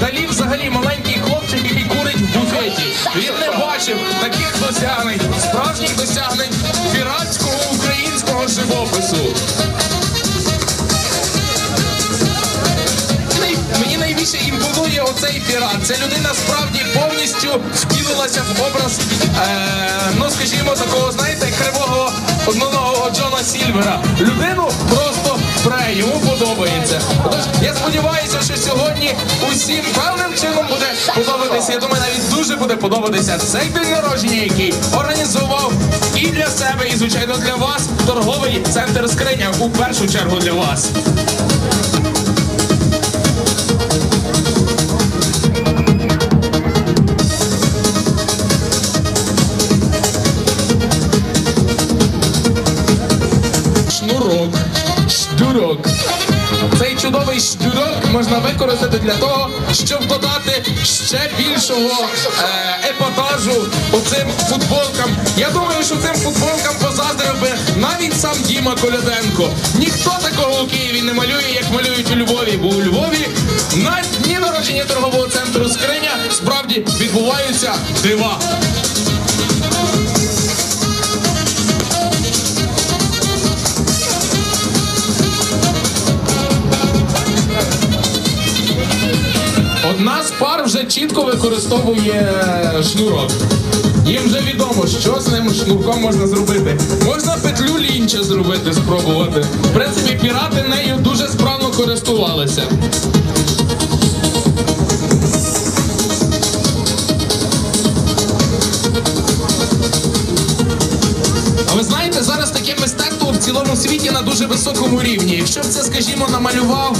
Далі взагалі маленький хлопчик, який курить в буфеті. Він не бачив таких досягнень, справжніх досягнень піратського українського живопису. Мені найбільше імпонує оцей пірат. Ця людина справді повністю втілилася в образ, е, ну скажімо, такого, знаєте, кривого одноногого Джона Сільвера. Людину просто пре, йому подобається. Тож я сподіваюся, що сьогодні усім певним чином буде подобатися. Я думаю, навіть дуже буде подобатися цей день народження, який організував і для себе, і звичайно для вас торговий центр скриня у першу чергу для вас. Штурок. Цей чудовий штурок можна використати для того, щоб додати ще більшого е, епатажу оцим футболкам. Я думаю, що цим футболкам позаздрив би навіть сам Діма Коляденко. Ніхто такого у Києві не малює, як малюють у Львові, бо у Львові на дні народження торгового центру скриня справді відбуваються дива. Чітко використовує шнурок. Їм вже відомо, що з ним шнурком можна зробити. Можна петлю лінча зробити, спробувати. В принципі, пірати нею дуже справно користувалися. Світі на дуже високому рівні. Якщо б це, скажімо, намалював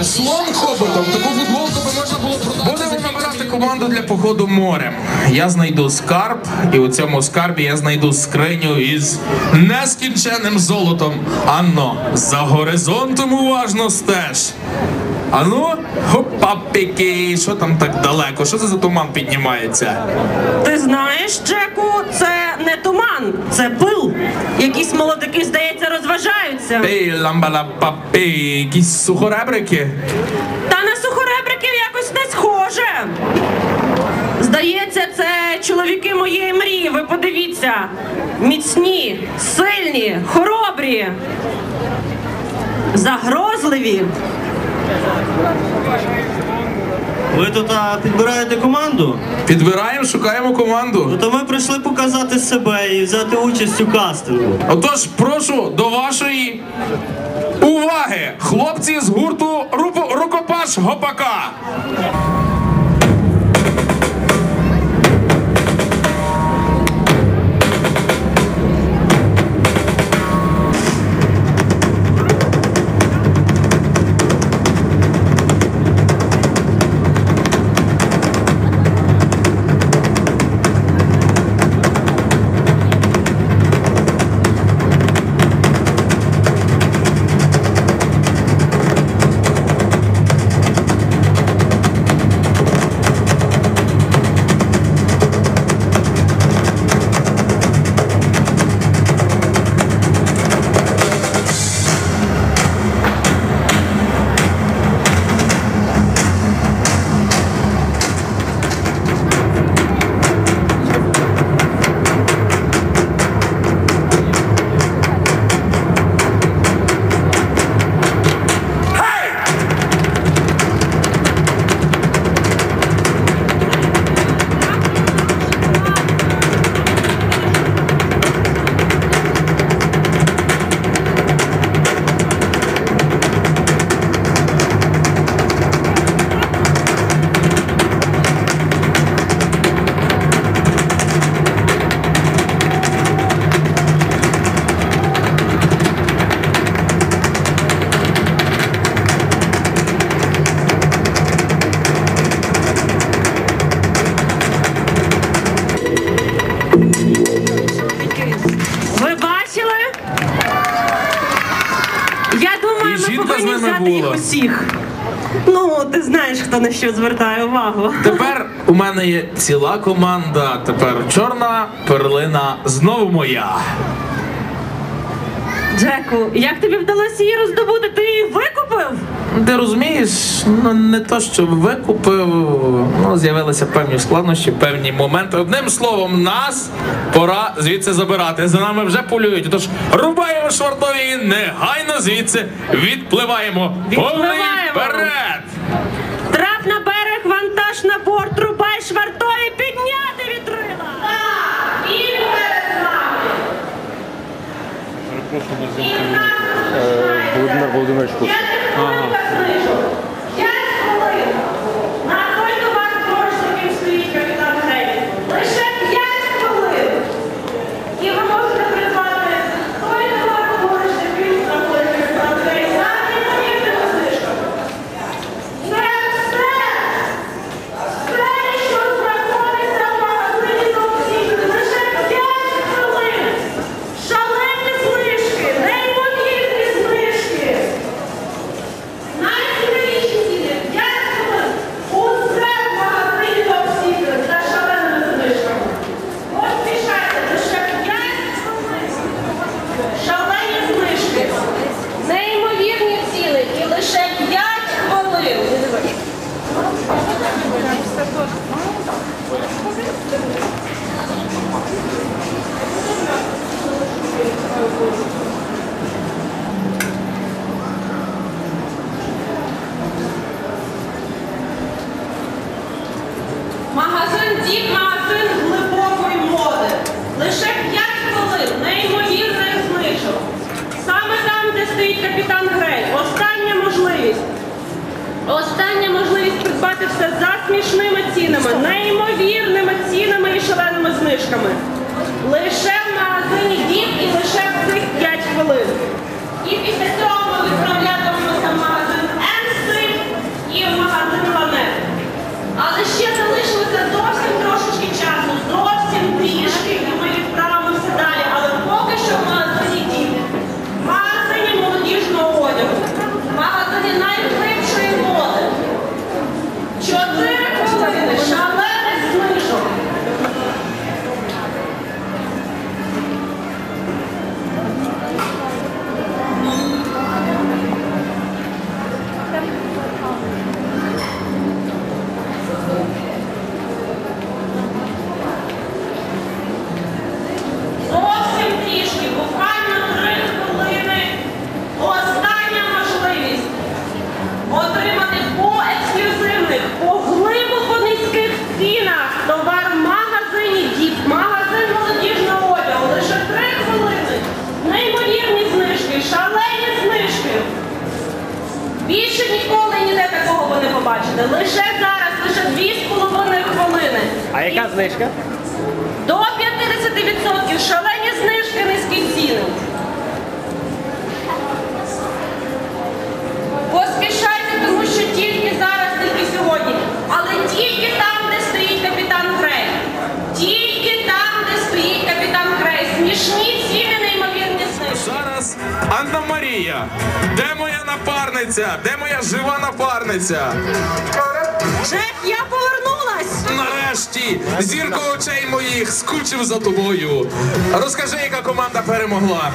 е, слон хоботом, таку футболку би можна було продати. Будемо набирати команду для походу морем. Я знайду скарб, і у цьому скарбі я знайду скриню із нескінченним золотом. Анно, за горизонтом уважно стеж. Ану, хопапіки, що там так далеко? Що це за туман піднімається? Ти знаєш, Джеку, туман, це пил. Якісь молодики, здається, розважаються. Ей, ламбала папи, якісь сухоребрики. Та на сухоребриків якось не схоже. Здається, це чоловіки моєї мрії. Ви подивіться. Міцні, сильні, хоробрі, загрозливі. Ви тут а, підбираєте команду? Підбираємо, шукаємо команду. Ну то ми прийшли показати себе і взяти участь у кастингу. Отож, прошу до вашої уваги, хлопці з гурту Рупо- Рукопаш Гопака. Думаю, І ми жінка з повинні ними взяти їх усіх. Ну, ти знаєш, хто на що звертає увагу. Тепер у мене є ціла команда. Тепер чорна перлина знову моя. Джеку, як тобі вдалося її роздобути? Ти її викупив? Ти розумієш, ну не то, що викупив, ну з'явилися певні складнощі, певні моменти. Одним словом, нас пора звідси забирати. За нами вже полюють. Тож рубаємо швартові і негайно звідси відпливаємо. Повний Відпливаємо. вперед! Трап на берег, вантаж на борт, рубай швартові, підняти Володимир Володимирович Куц. На Побачите. Лише зараз, лише дві з половиною хвилини. А яка знижка? До 50% шалені Де моя напарниця? Де моя жива напарниця? Джек, я повернулась! Нарешті, зірко очей моїх, скучив за тобою. Розкажи, яка команда перемогла.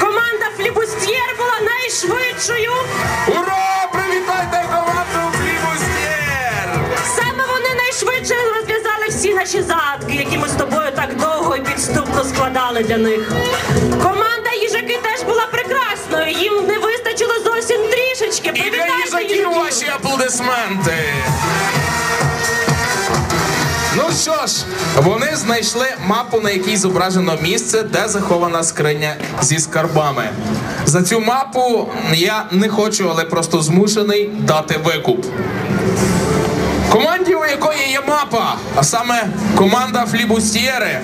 Команда Флібустьєр була найшвидшою. Ура! Привітайте команду Флібустєр! Саме вони найшвидше розв'язали всі наші загадки, які ми з тобою так довго і підступно складали для них. Їм не вистачило зовсім трішечки. І Привітайте їжаків. ваші аплодисменти. Ну що ж, вони знайшли мапу, на якій зображено місце, де захована скриня зі скарбами. За цю мапу я не хочу, але просто змушений дати викуп. Команді, у якої є мапа, а саме команда Флібустьєри,